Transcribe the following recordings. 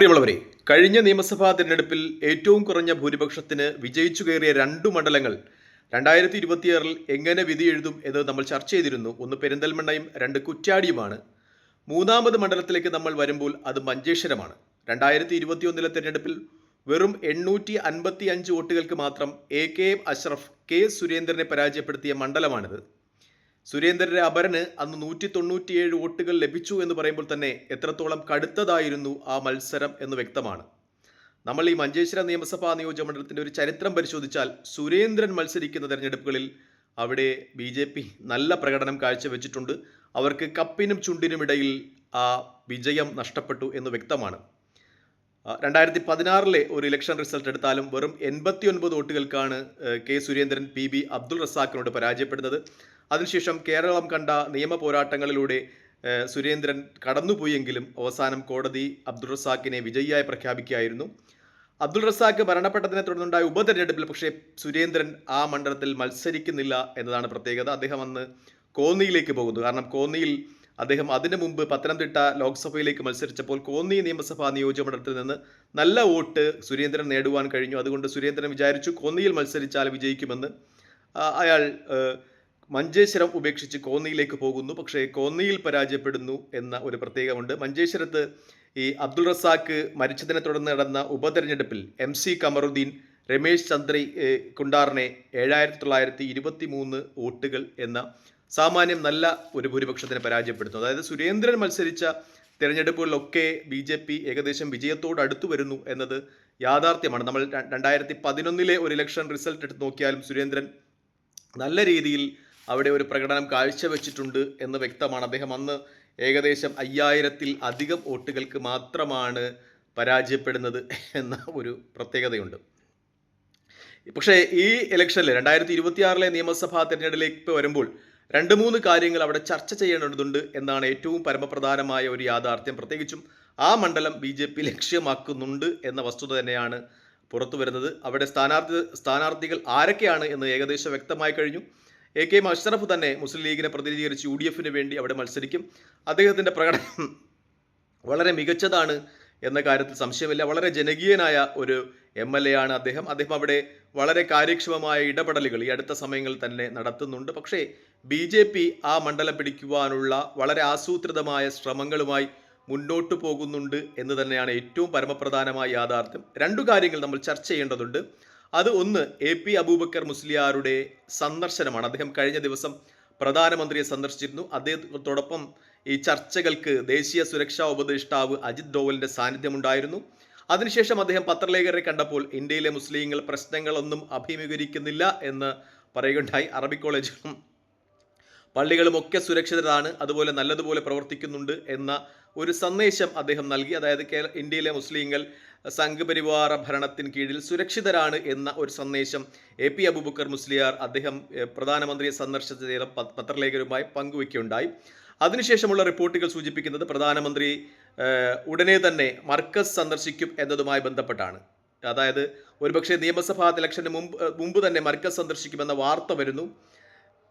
പ്രിയമുള്ളവരെ കഴിഞ്ഞ നിയമസഭാ തിരഞ്ഞെടുപ്പിൽ ഏറ്റവും കുറഞ്ഞ ഭൂരിപക്ഷത്തിന് വിജയിച്ചു കയറിയ രണ്ടു മണ്ഡലങ്ങൾ രണ്ടായിരത്തി ഇരുപത്തിയാറിൽ എങ്ങനെ വിധി എഴുതും എന്ന് നമ്മൾ ചർച്ച ചെയ്തിരുന്നു. ഒന്ന് പെരിന്തൽമണ്ണയും രണ്ട് കുറ്റാടിയുമാണ് മൂന്നാമത് മണ്ഡലത്തിലേക്ക് നമ്മൾ വരുമ്പോൾ അത് മഞ്ചേശ്വരമാണ്. രണ്ടായിരത്തി ഇരുപത്തിയൊന്നിലെ തിരഞ്ഞെടുപ്പിൽ വെറും എണ്ണൂറ്റി അൻപത്തി അഞ്ച് വോട്ടുകൾക്ക് മാത്രം A K M Ashraf K സുരേന്ദ്രനെ പരാജയപ്പെടുത്തിയ മണ്ഡലമാണിത്. സുരേന്ദ്രന്റെ അപരന് അന്ന് നൂറ്റി തൊണ്ണൂറ്റിയേഴ് വോട്ടുകൾ ലഭിച്ചു എന്ന് പറയുമ്പോൾ തന്നെ എത്രത്തോളം കടുത്തതായിരുന്നു ആ മത്സരം എന്ന് വ്യക്തമാണ്. നമ്മൾ ഈ മഞ്ചേശ്വരം നിയമസഭാ നിയോജകമണ്ഡലത്തിന്റെ ഒരു ചരിത്രം പരിശോധിച്ചാൽ സുരേന്ദ്രൻ മത്സരിക്കുന്ന തെരഞ്ഞെടുപ്പുകളിൽ അവിടെ ബി ജെ പി നല്ല പ്രകടനം കാഴ്ചവെച്ചിട്ടുണ്ട്. അവർക്ക് കപ്പിനും ചുണ്ടിനും ഇടയിൽ ആ വിജയം നഷ്ടപ്പെട്ടു എന്ന് വ്യക്തമാണ്. രണ്ടായിരത്തി പതിനാറിലെ ഒരു ഇലക്ഷൻ റിസൾട്ട് എടുത്താലും വെറും എൺപത്തി ഒൻപത് വോട്ടുകൾക്കാണ് K Surendran P B Abdul റസാഖിനോട് പരാജയപ്പെടുന്നത്. അതിനുശേഷം കേരളം കണ്ട നിയമ പോരാട്ടങ്ങളിലൂടെ സുരേന്ദ്രൻ കടന്നുപോയെങ്കിലും അവസാനം കോടതി അബ്ദുൾ റസാഖിനെ വിജയിയായി പ്രഖ്യാപിക്കുകയായിരുന്നു. അബ്ദുൾ റസാഖ് മരണപ്പെട്ടതിനെ തുടർന്നുണ്ടായ ഉപതെരഞ്ഞെടുപ്പിൽ പക്ഷേ സുരേന്ദ്രൻ ആ മണ്ഡലത്തിൽ മത്സരിക്കുന്നില്ല എന്നതാണ് പ്രത്യേകത. അദ്ദേഹം അന്ന് കോന്നിയിലേക്ക് പോകുന്നു. കാരണം കോന്നിയിൽ അദ്ദേഹം അതിനു മുമ്പ് പത്തനംതിട്ട ലോക്സഭയിലേക്ക് മത്സരിച്ചപ്പോൾ കോന്നി നിയമസഭാ നിയോജക മണ്ഡലത്തിൽ നിന്ന് നല്ല വോട്ട് സുരേന്ദ്രൻ നേടുവാൻ കഴിഞ്ഞു. അതുകൊണ്ട് സുരേന്ദ്രൻ വിചാരിച്ചു കോന്നിയിൽ മത്സരിച്ചാൽ വിജയിക്കുമെന്ന്. അയാൾ മഞ്ചേശ്വരം ഉപേക്ഷിച്ച് കോന്നിയിലേക്ക് പോകുന്നു. പക്ഷേ കോന്നിയിൽ പരാജയപ്പെടുന്നു എന്ന ഒരു പ്രത്യേകമുണ്ട് മഞ്ചേശ്വരത്ത് ഈ അബ്ദുൾ റസാഖ് മരിച്ചതിനെ തുടർന്ന് നടന്ന ഉപതെരഞ്ഞെടുപ്പിൽ എം സി കമറുദ്ദീൻ രമേശ് ചന്ദ്രി കുണ്ടാറിനെ ഏഴായിരത്തി തൊള്ളായിരത്തി ഇരുപത്തി മൂന്ന് വോട്ടുകൾ എന്ന സാമാന്യം നല്ല ഒരു ഭൂരിപക്ഷത്തിന് പരാജയപ്പെടുത്തുന്നു അതായത് സുരേന്ദ്രൻ മത്സരിച്ച തിരഞ്ഞെടുപ്പുകളിലൊക്കെ ബി ജെ പി ഏകദേശം വിജയത്തോട് അടുത്തു വരുന്നു എന്നത് യാഥാർത്ഥ്യമാണ്. നമ്മൾ രണ്ടായിരത്തി പതിനൊന്നിലെ ഒരു ഇലക്ഷൻ റിസൾട്ട് എടുത്ത് നോക്കിയാലും സുരേന്ദ്രൻ നല്ല രീതിയിൽ അവിടെ ഒരു പ്രകടനം കാഴ്ചവെച്ചിട്ടുണ്ട് എന്ന് വ്യക്തമാണ്. അദ്ദേഹം അന്ന് ഏകദേശം അയ്യായിരത്തിൽ അധികം വോട്ടുകൾക്ക് മാത്രമാണ് പരാജയപ്പെടുന്നത് എന്ന ഒരു പ്രത്യേകതയുണ്ട്. പക്ഷേ ഈ ഇലക്ഷനിൽ രണ്ടായിരത്തി ഇരുപത്തിയാറിലെ നിയമസഭാ തെരഞ്ഞെടുപ്പിലേക്ക് വരുമ്പോൾ രണ്ട് മൂന്ന് കാര്യങ്ങൾ അവിടെ ചർച്ച ചെയ്യേണ്ടതുണ്ട് എന്നാണ് ഏറ്റവും പരമപ്രധാനമായ ഒരു യാഥാർത്ഥ്യം. പ്രത്യേകിച്ചും ആ മണ്ഡലം ബി ജെ പി ലക്ഷ്യമാക്കുന്നുണ്ട് എന്ന വസ്തുത തന്നെയാണ് പുറത്തു വരുന്നത് അവിടെ സ്ഥാനാർത്ഥി സ്ഥാനാർത്ഥികൾ ആരൊക്കെയാണ് എന്ന് ഏകദേശം വ്യക്തമായി കഴിഞ്ഞു. എ കെ അഷ്റഫ് തന്നെ മുസ്ലിം ലീഗിനെ പ്രതിനിധീകരിച്ച് യു ഡി എഫിന് വേണ്ടി അവിടെ മത്സരിക്കും. അദ്ദേഹത്തിന്റെ പ്രകടനം വളരെ മികച്ചതാണ് എന്ന കാര്യത്തിൽ സംശയമില്ല. വളരെ ജനകീയനായ ഒരു എം എൽ എ ആണ് അദ്ദേഹം. അദ്ദേഹം അവിടെ വളരെ കാര്യക്ഷമമായ ഇടപെടലുകൾ ഈ അടുത്ത സമയങ്ങളിൽ തന്നെ നടത്തുന്നുണ്ട്. പക്ഷേ ബി ജെ പി ആ മണ്ഡലം പിടിക്കുവാനുള്ള വളരെ ആസൂത്രിതമായ ശ്രമങ്ങളുമായി മുന്നോട്ട് പോകുന്നുണ്ട് എന്ന് തന്നെയാണ് ഏറ്റവും പരമപ്രധാനമായ യാഥാർത്ഥ്യം. രണ്ടു കാര്യങ്ങൾ നമ്മൾ ചർച്ച ചെയ്യേണ്ടതുണ്ട്. അത് ഒന്ന് എ പി അബൂബക്കർ മുസ്ലിയാരുടെ സന്ദർശനമാണ്. അദ്ദേഹം കഴിഞ്ഞ ദിവസം പ്രധാനമന്ത്രിയെ സന്ദർശിച്ചിരുന്നു. അദ്ദേഹത്തോടൊപ്പം ഈ ചർച്ചകൾക്ക് ദേശീയ സുരക്ഷാ ഉപദേഷ്ടാവ് അജിത് ഡോവലിന്റെ സാന്നിധ്യമുണ്ടായിരുന്നു. അതിനുശേഷം അദ്ദേഹം പത്രലേഖകരെ കണ്ടപ്പോൾ ഇന്ത്യയിലെ മുസ്ലിങ്ങൾ പ്രശ്നങ്ങളൊന്നും അഭിമുഖീകരിക്കുന്നില്ല എന്ന് പറയുകയുണ്ടായി. അറബിക് കോളേജും പള്ളികളും ഒക്കെ സുരക്ഷിതരാണ് അതുപോലെ നല്ലതുപോലെ പ്രവർത്തിക്കുന്നുണ്ട് എന്ന ഒരു സന്ദേശം അദ്ദേഹം നൽകി. അതായത് കേരള ഇന്ത്യയിലെ മുസ്ലിങ്ങൾ സംഘപരിവാര ഭരണത്തിന് കീഴിൽ സുരക്ഷിതരാണ് എന്ന ഒരു സന്ദേശം എ പി അബൂബക്കർ മുസ്ലിയാർ അദ്ദേഹം പ്രധാനമന്ത്രിയെ സന്ദർശിച്ച ചില പത്രലേഖരുമായി പങ്കുവയ്ക്കുകയുണ്ടായി അതിനുശേഷമുള്ള റിപ്പോർട്ടുകൾ സൂചിപ്പിക്കുന്നത് പ്രധാനമന്ത്രി ഉടനെ തന്നെ മർക്കസ് സന്ദർശിക്കും എന്നതുമായി ബന്ധപ്പെട്ടാണ്. അതായത് ഒരുപക്ഷെ നിയമസഭാ ഇലക്ഷന് മുമ്പ് മുമ്പ് തന്നെ മർക്കസ് സന്ദർശിക്കുമെന്ന വാർത്ത വരുന്നു.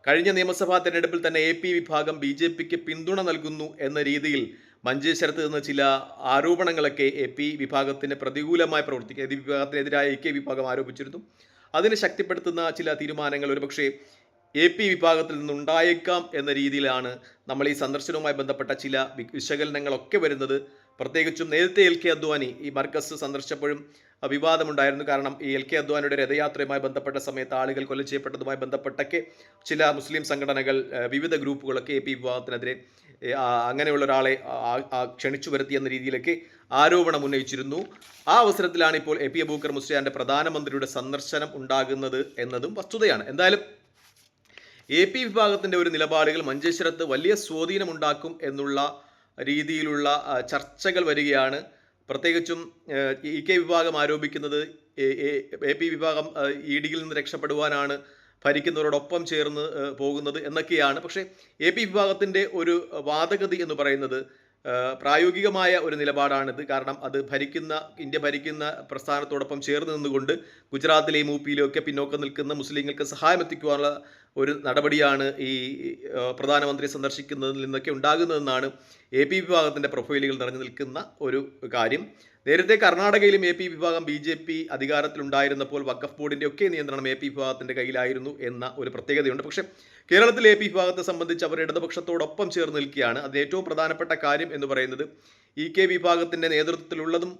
കഴിഞ്ഞ നിയമസഭാ തെരഞ്ഞെടുപ്പിൽ തന്നെ എ പി വിഭാഗം ബി ജെ പിക്ക് പിന്തുണ നൽകുന്നു എന്ന രീതിയിൽ മഞ്ചേശ്വരത്ത് നിന്ന് ചില ആരോപണങ്ങളൊക്കെ എ പി വിഭാഗത്തിന് പ്രതികൂലമായി പ്രവർത്തിക്കുക എ വിഭാഗത്തിനെതിരായ എ കെ വിഭാഗം ആരോപിച്ചിരുന്നു. അതിനെ ശക്തിപ്പെടുത്തുന്ന ചില തീരുമാനങ്ങൾ ഒരുപക്ഷെ എ പി വിഭാഗത്തിൽ നിന്നുണ്ടായേക്കാം എന്ന രീതിയിലാണ് നമ്മൾ ഈ സന്ദർശനവുമായി ബന്ധപ്പെട്ട ചില വിശകലനങ്ങളൊക്കെ വരുന്നത്. പ്രത്യേകിച്ചും നേരത്തെ എൽ കെ അദ്വാനി ഈ മർക്കസ് സന്ദർശിച്ചപ്പോഴും വിവാദമുണ്ടായിരുന്നു കാരണം ഈ എൽ കെ അദ്വാനിയുടെ രഥയാത്രയുമായി ബന്ധപ്പെട്ട സമയത്ത് ആളുകൾ കൊല ചെയ്യപ്പെട്ടതുമായി ബന്ധപ്പെട്ടൊക്കെ ചില മുസ്ലിം സംഘടനകൾ വിവിധ ഗ്രൂപ്പുകളൊക്കെ എ പി ആ, അങ്ങനെയുള്ള ഒരാളെ ക്ഷണിച്ചു വരുത്തി എന്ന രീതിയിലൊക്കെ ആരോപണം ഉന്നയിച്ചിരുന്നു. ആ അവസരത്തിലാണ് ഇപ്പോൾ എ പി അബൂക്കർ മുസ്ലിയാന്റെ പ്രധാനമന്ത്രിയുടെ സന്ദർശനം ഉണ്ടാകുന്നത് എന്നതും വസ്തുതയാണ്. എന്തായാലും എ പി വിഭാഗത്തിന്റെ ഒരു നിലപാടുകൾ മഞ്ചേശ്വരത്ത് വലിയ സ്വാധീനമുണ്ടാക്കും എന്നുള്ള രീതിയിലുള്ള ചർച്ചകൾ വരികയാണ്. പ്രത്യേകിച്ചും ഇ കെ വിഭാഗം ആരോപിക്കുന്നത് എ- പി വിഭാഗം ഇ ഡിയിൽ നിന്ന് രക്ഷപ്പെടുവാനാണ് ഭരിക്കുന്നവരോടൊപ്പം ചേർന്ന് പോകുന്നത് എന്നൊക്കെയാണ്. പക്ഷേ എ പി വിഭാഗത്തിന്റെ ഒരു വാദഗതി എന്ന് പറയുന്നത് പ്രായോഗികമായ ഒരു നിലപാടാണിത്. കാരണം അത് ഭരിക്കുന്ന ഇന്ത്യ ഭരിക്കുന്ന പ്രസ്ഥാനത്തോടൊപ്പം ചേർന്ന് നിന്നുകൊണ്ട് ഗുജറാത്തിലെയും യു ഒക്കെ പിന്നോക്കം നിൽക്കുന്ന മുസ്ലിങ്ങൾക്ക് സഹായം എത്തിക്കുവാനുള്ള ഒരു നടപടിയാണ് ഈ പ്രധാനമന്ത്രി സന്ദർശിക്കുന്നതിൽ നിന്നൊക്കെ ഉണ്ടാകുന്നതെന്നാണ് എ പി വിഭാഗത്തിന്റെ പ്രൊഫൈലുകൾ നിറഞ്ഞു നിൽക്കുന്ന ഒരു കാര്യം. നേരത്തെ കർണാടകയിലും എ പി വിഭാഗം ബി ജെ പി അധികാരത്തിലുണ്ടായിരുന്നപ്പോൾ വഖഫ് ബോർഡിന്റെ ഒക്കെ നിയന്ത്രണം എ പി വിഭാഗത്തിന്റെ കയ്യിലായിരുന്നു എന്ന ഒരു പ്രത്യേകതയുണ്ട്. പക്ഷേ കേരളത്തിൽ എ പി വിഭാഗത്തെ സംബന്ധിച്ച് അവർ ഇടതുപക്ഷത്തോടൊപ്പം ചേർന്ന് നിൽക്കുകയാണ്. അത് ഏറ്റവും പ്രധാനപ്പെട്ട കാര്യം എന്ന് പറയുന്നത് ഇ കെ വിഭാഗത്തിന്റെ നേതൃത്വത്തിലുള്ളതും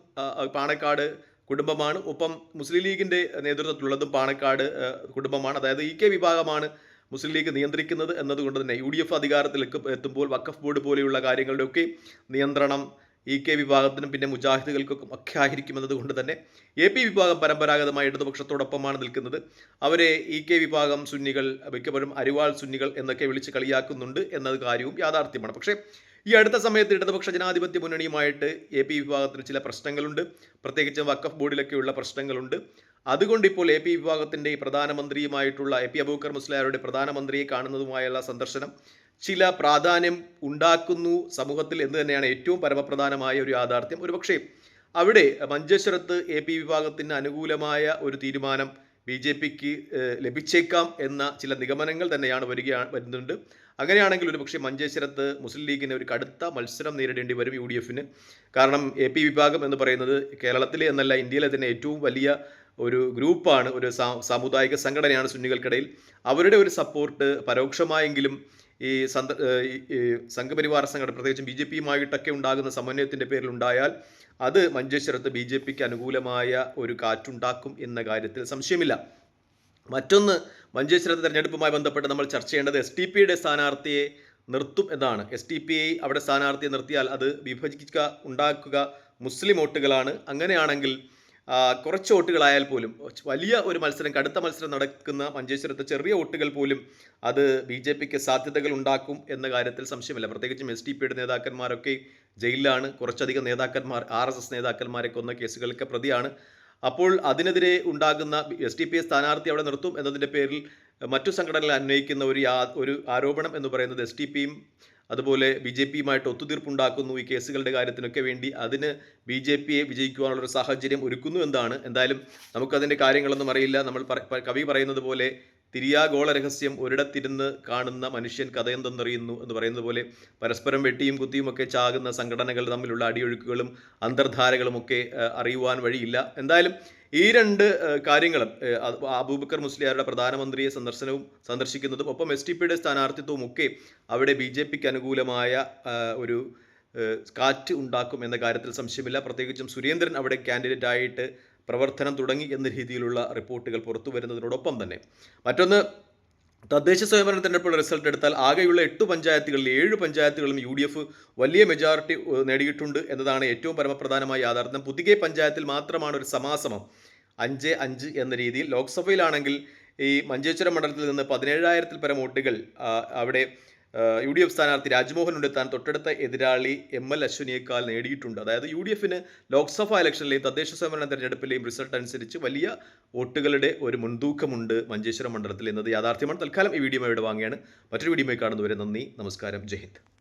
പാണക്കാട് കുടുംബമാണ്. ഒപ്പം മുസ്ലിം ലീഗിന്റെ നേതൃത്വത്തിലുള്ളതും പാണക്കാട് കുടുംബമാണ്. അതായത് ഇ കെ വിഭാഗമാണ് മുസ്ലിം ലീഗ് നിയന്ത്രിക്കുന്നത് എന്നതുകൊണ്ട് തന്നെ യു ഡി എഫ് അധികാരത്തിലേക്ക് എത്തുമ്പോൾ വഖഫ് ബോർഡ് പോലെയുള്ള കാര്യങ്ങളുടെയൊക്കെ നിയന്ത്രണം ഇ കെ വിഭാഗത്തിനും പിന്നെ മുജാഹിദുകൾക്കും ഒക്കെ ആയിരിക്കുമെന്നത് കൊണ്ട് തന്നെ എ പി വിഭാഗം പരമ്പരാഗതമായി ഇടതുപക്ഷത്തോടൊപ്പമാണ് നിൽക്കുന്നത്. അവരെ ഇ കെ വിഭാഗം സുന്നികൾ മിക്കപ്പോഴും അരിവാൾ സുന്നികൾ എന്നൊക്കെ വിളിച്ച് കളിയാക്കുന്നുണ്ട് എന്നത് കാര്യവും യാഥാർത്ഥ്യമാണ്. പക്ഷേ ഈ അടുത്ത സമയത്ത് ഇടതുപക്ഷ ജനാധിപത്യ മുന്നണിയുമായിട്ട് എ പി വിഭാഗത്തിന് ചില പ്രശ്നങ്ങളുണ്ട്. പ്രത്യേകിച്ച് വക്കഫ് ബോർഡിലൊക്കെയുള്ള പ്രശ്നങ്ങളുണ്ട്. അതുകൊണ്ട് ഇപ്പോൾ എ പി വിഭാഗത്തിന്റെ പ്രധാനമന്ത്രിയുമായിട്ടുള്ള എ പി അബൂക്കർ മുസ്ലിയാരുടെ പ്രധാനമന്ത്രിയെ കാണുന്നതുമായുള്ള സന്ദർശനം ചില പ്രാധാന്യം ഉണ്ടാക്കുന്നു സമൂഹത്തിൽ എന്ന് തന്നെയാണ് ഏറ്റവും പരമപ്രധാനമായ ഒരു യാഥാർത്ഥ്യം. ഒരുപക്ഷേ അവിടെ മഞ്ചേശ്വരത്ത് എ പി വിഭാഗത്തിന് അനുകൂലമായ ഒരു തീരുമാനം ബി ജെ പിക്ക് ലഭിച്ചേക്കാം എന്ന ചില നിഗമനങ്ങൾ തന്നെയാണ് വരികയാണ് വരുന്നുണ്ട്. അങ്ങനെയാണെങ്കിൽ ഒരു പക്ഷേ മഞ്ചേശ്വരത്ത് മുസ്ലിം ലീഗിന് ഒരു കടുത്ത മത്സരം നേരിടേണ്ടി വരും യു ഡി എഫിന്. കാരണം എ പി വിഭാഗം എന്ന് പറയുന്നത് കേരളത്തിലെ എന്നല്ല ഇന്ത്യയിലെ തന്നെ ഏറ്റവും വലിയ ഒരു ഗ്രൂപ്പാണ് ഒരു സാമുദായിക സംഘടനയാണ് സുന്നികൾക്കിടയിൽ. അവരുടെ ഒരു സപ്പോർട്ട് പരോക്ഷമായെങ്കിലും ഈ സന്ദ ഈ- സംഘപരിവാർ സംഘടന പ്രത്യേകിച്ചും ബി ജെ പിയുമായിട്ടൊക്കെ ഉണ്ടാകുന്ന സമന്വയത്തിന്റെ പേരിൽ ഉണ്ടായാൽ അത് മഞ്ചേശ്വരത്ത് ബി ജെ പിക്ക് അനുകൂലമായ ഒരു കാറ്റുണ്ടാക്കും എന്ന കാര്യത്തിൽ സംശയമില്ല. മറ്റൊന്ന് മഞ്ചേശ്വരത്ത് തെരഞ്ഞെടുപ്പുമായി ബന്ധപ്പെട്ട് നമ്മൾ ചർച്ച ചെയ്യേണ്ടത് എസ് ടി പിയുടെ സ്ഥാനാർത്ഥിയെ നിർത്തും എന്നാണ്. എസ് ടി പി അവിടെ സ്ഥാനാർത്ഥിയെ നിർത്തിയാൽ അത് വിഭജിക്കുക ഉണ്ടാക്കുക മുസ്ലിം വോട്ടുകളാണ്. അങ്ങനെയാണെങ്കിൽ കുറച്ച് വോട്ടുകളായാൽ പോലും വലിയ ഒരു മത്സരം കടുത്ത മത്സരം നടക്കുന്ന മഞ്ചേശ്വരത്തെ ചെറിയ വോട്ടുകൾ പോലും അത് ബി ജെ പിക്ക് സാധ്യതകൾ ഉണ്ടാക്കും എന്ന കാര്യത്തിൽ സംശയമില്ല. പ്രത്യേകിച്ചും എസ് ടി പിയുടെ നേതാക്കന്മാരൊക്കെ ജയിലിലാണ്. കുറച്ചധികം നേതാക്കന്മാർ ആർ എസ് എസ് നേതാക്കന്മാരെ കൊന്ന കേസുകളൊക്കെ പ്രതിയാണ്. അപ്പോൾ അതിനെതിരെ ഉണ്ടാകുന്ന എസ് ടി പി എ സ്ഥാനാർത്ഥി അവിടെ നിർത്തും എന്നതിന്റെ പേരിൽ മറ്റു സംഘടനകൾ അന്വയിക്കുന്ന ഒരു ഒരു ആരോപണം എന്ന് പറയുന്നത് എസ് ടി പിയും അതുപോലെ ബി ജെ പിയുമായിട്ട് ഒത്തുതീർപ്പുണ്ടാക്കുന്നു ഈ കേസുകളുടെ കാര്യത്തിനൊക്കെ വേണ്ടി. അതിന് ബി ജെ പിയെ വിജയിക്കുവാനുള്ളൊരു സാഹചര്യം ഒരുക്കുന്നു. എന്താണ്? എന്തായാലും നമുക്കതിന്റെ കാര്യങ്ങളൊന്നും അറിയില്ല. നമ്മൾ കവി പറയുന്നത് പോലെ തിരിയാഗോള രഹസ്യം ഒരിടത്തിരുന്ന് കാണുന്ന മനുഷ്യൻ കഥയെന്തെന്നറിയുന്നു എന്ന് പറയുന്നത് പോലെ പരസ്പരം വെട്ടിയും കുത്തിയും ഒക്കെ ചാകുന്ന സംഘടനകൾ തമ്മിലുള്ള അടിയൊഴുക്കുകളും അന്തർധാരകളും ഒക്കെ അറിയുവാൻ വഴിയില്ല. എന്തായാലും ഈ രണ്ട് കാര്യങ്ങളും അബൂബക്കർ മുസ്ലിയാരുടെ പ്രധാനമന്ത്രിയെ സന്ദർശനവും സന്ദർശിക്കുന്നതും ഒപ്പം എസ് ടി പിയുടെ സ്ഥാനാർത്ഥിത്വവും ഒക്കെ അവിടെ ബി ജെ പിക്ക് അനുകൂലമായ ഒരു കാറ്റ് ഉണ്ടാക്കും എന്ന കാര്യത്തിൽ സംശയമില്ല. പ്രത്യേകിച്ചും സുരേന്ദ്രൻ അവിടെ കാൻഡിഡേറ്റ് ആയിട്ട് പ്രവർത്തനം തുടങ്ങി എന്ന രീതിയിലുള്ള റിപ്പോർട്ടുകൾ പുറത്തു വരുന്നതിനോടൊപ്പം തന്നെ. മറ്റൊന്ന് തദ്ദേശ സ്വയംഭരണ തെരഞ്ഞെടുപ്പുള്ള റിസൾട്ട് എടുത്താൽ ആകെയുള്ള എട്ട് പഞ്ചായത്തുകളിൽ ഏഴ് പഞ്ചായത്തുകളും യു ഡി എഫ് വലിയ മെജോറിറ്റി നേടിയിട്ടുണ്ട് എന്നതാണ് ഏറ്റവും പരമപ്രധാനമായ യാഥാർത്ഥ്യം. പുതുകെ പഞ്ചായത്തിൽ മാത്രമാണ് ഒരു സമാസമം അഞ്ച് അഞ്ച് എന്ന രീതിയിൽ. ലോക്സഭയിലാണെങ്കിൽ ഈ മഞ്ചേശ്വരം മണ്ഡലത്തിൽ നിന്ന് പതിനേഴായിരത്തിൽ പരം വോട്ടുകൾ അവിടെ യു ഡി എഫ് സ്ഥാനാർത്ഥി രാജ്മോഹൻ ഉണ്ടെത്താൻ തൊട്ടടുത്ത എതിരാളി എം എൽ അശ്വിനിയേക്കാൾ നേടിയിട്ടുണ്ട്. അതായത് യു ഡി എഫിന് ലോക്സഭാ ഇലക്ഷനിലെയും തദ്ദേശ സ്വയംഭരണ തെരഞ്ഞെടുപ്പിലെയും റിസൾട്ട് അനുസരിച്ച് വലിയ വോട്ടുകളുടെ ഒരു മുൻതൂക്കമുണ്ട് മഞ്ചേശ്വരം മണ്ഡലത്തിൽ എന്നത് യാഥാർത്ഥ്യമാണ്. തൽക്കാലം ഈ വീഡിയോ ഇവിടെ വാങ്ങിയാണ് മറ്റൊരു വീഡിയോ കാണുന്നവരെ നന്ദി. നമസ്കാരം. ജയ് ഹിന്ദ്.